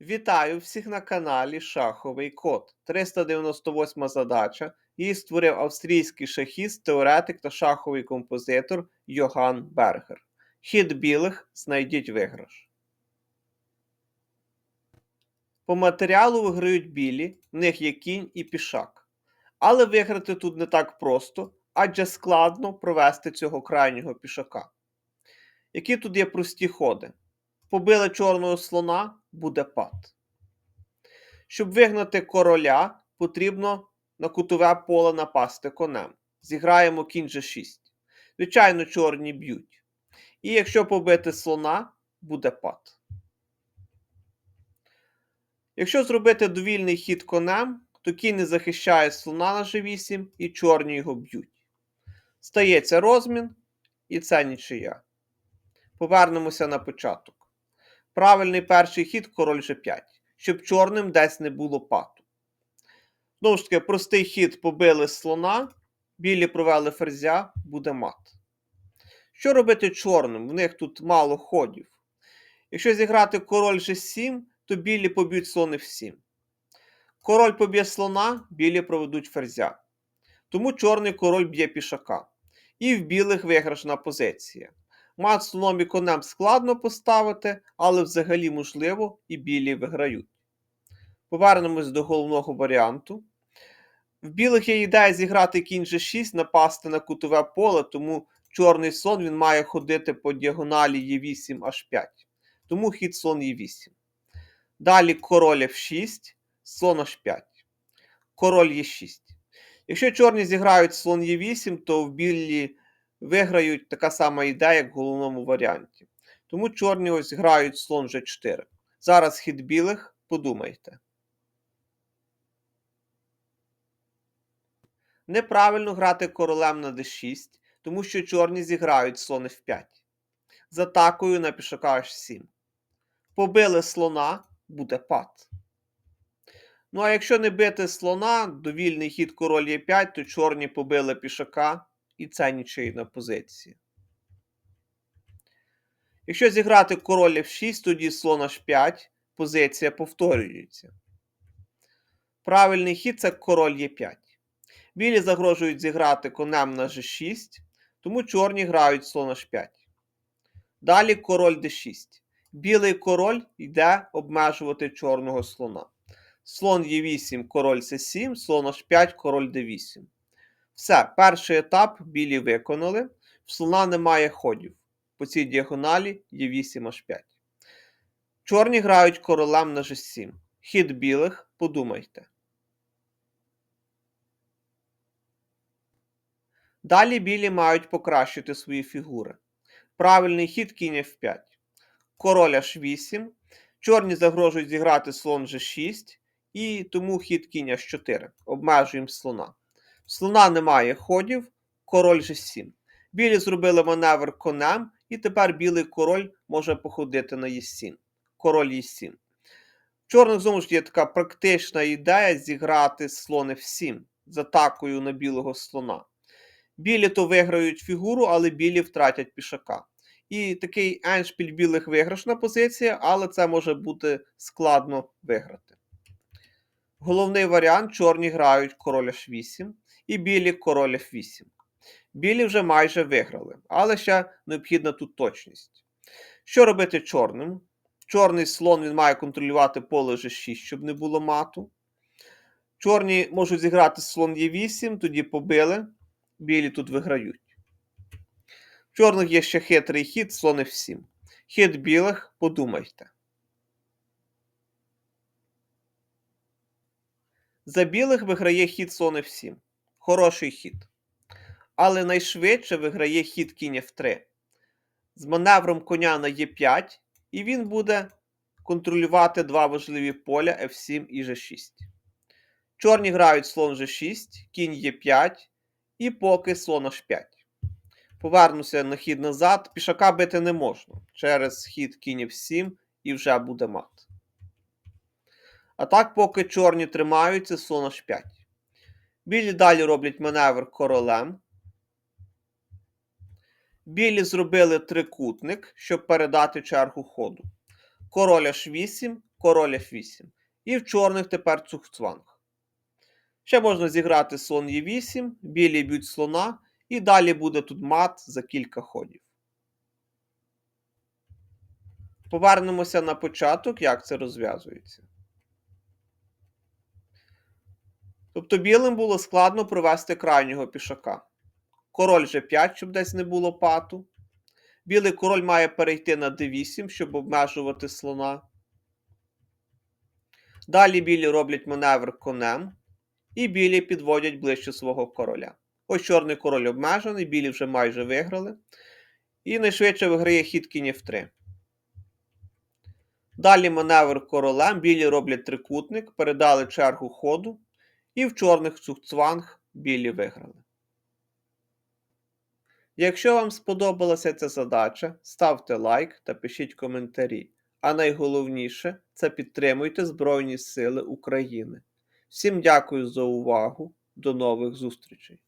Вітаю всіх на каналі Шаховий Код. 398 задача. Її створив австрійський шахіст, теоретик та шаховий композитор Йоган Бергер. Хід білих знайдіть виграш. По матеріалу виграють білі, в них є кінь і пішак. Але виграти тут не так просто, адже складно провести цього крайнього пішака. Які тут є прості ходи? Побили чорного слона, буде пад. Щоб вигнати короля, потрібно на кутове поле напасти конем. Зіграємо кінь G6. Звичайно, чорні б'ють. І якщо побити слона, буде пад. Якщо зробити довільний хід конем, то кінь не захищає слона на G8 і чорні його б'ють. Стається розмін, і це нічия. Повернемося на початок. Правильний перший хід король G5, щоб чорним десь не було пату. Знову ж таки, простий хід побили слона, білі провели ферзя, буде мат. Що робити чорним? В них тут мало ходів. Якщо зіграти король G7, то білі поб'ють слони в 7. Король поб'є слона, білі проведуть ферзя. Тому чорний король б'є пішака. І в білих виграшна позиція. Мат конем складно поставити, але взагалі можливо і білі виграють. Повернемось до головного варіанту. В білих є ідея зіграти кінь G6, напасти на кутове поле, тому чорний слон він має ходити по діагоналі Е8 H5. Тому хід слон Е8. Далі король F6, слон H5. Король Е6. Якщо чорні зіграють слон Е8, то в білі виграють така сама ідея, як в головному варіанті. Тому чорні ось грають слон G4. Зараз хід білих, подумайте. Неправильно грати королем на d6, тому що чорні зіграють слон f5. З атакою на пішака h7. Побили слона, буде пад. Ну а якщо не бити слона, довільний хід король Е5, то чорні побили пішака, і це нічийна позиція. Якщо зіграти король F6, тоді слон H5, позиція повторюється. Правильний хід це король Е5. Білі загрожують зіграти конем на G6, тому чорні грають слон H5. Далі король D6. Білий король йде обмежувати чорного слона. Слон Е8, король С7, слон H5, король D8. Все, перший етап білі виконали. В слона немає ходів. По цій діагоналі є 8 H5. Чорні грають королем на G7. Хід білих, подумайте. Далі білі мають покращити свої фігури. Правильний хід кінь F5. Король H8. Чорні загрожують зіграти слон G6. І тому хід кінь H4. Обмежуємо слона. Слона немає ходів, король G7. Білі зробили маневр конем, і тепер білий король може походити на Е7. Король Е7. В чорних знову ж є така практична ідея зіграти слон F7 з атакою на білого слона. Білі то виграють фігуру, але білі втратять пішака. І такий еншпіль білих виграшна позиція, але це може бути складно виграти. Головний варіант чорні грають король H8 і білі король F8. Білі вже майже виграли, але ще необхідна тут точність. Що робити чорним? Чорний слон він має контролювати поле G6, щоб не було мату. Чорні можуть зіграти слон Е8, тоді побили. Білі тут виграють. В чорних є ще хитрий хід, слон F7. Хід білих, подумайте. За білих виграє хід слон F7. Хороший хід. Але найшвидше виграє хід кінь F3. З маневром коня на Е5, і він буде контролювати два важливі поля F7 і G6. Чорні грають слон G6, кінь Е5 і поки слон H5. Повернуся на хід назад. Пішака бити не можна. Через хід кінь F7 і вже буде мат. А так, поки чорні тримаються, слон H5. Білі далі роблять маневр королем. Білі зробили трикутник, щоб передати чергу ходу. король h8, король f8. І в чорних тепер цугцванг. Ще можна зіграти слон e8, білі б'ють слона, і далі буде тут мат за кілька ходів. Повернемося на початок, як це розв'язується. Тобто білим було складно провести крайнього пішака. Король G5, щоб десь не було пату. Білий король має перейти на d8, щоб обмежувати слона. Далі білі роблять маневр конем. І білі підводять ближче свого короля. Ось чорний король обмежений, білі вже майже виграли. І найшвидше виграє хід кінь f3. Далі маневр королем, білі роблять трикутник, передали чергу ходу. І в чорних цугцванг білі виграли. Якщо вам сподобалася ця задача, ставте лайк та пишіть коментарі. А найголовніше це підтримуйте Збройні Сили України. Всім дякую за увагу. До нових зустрічей!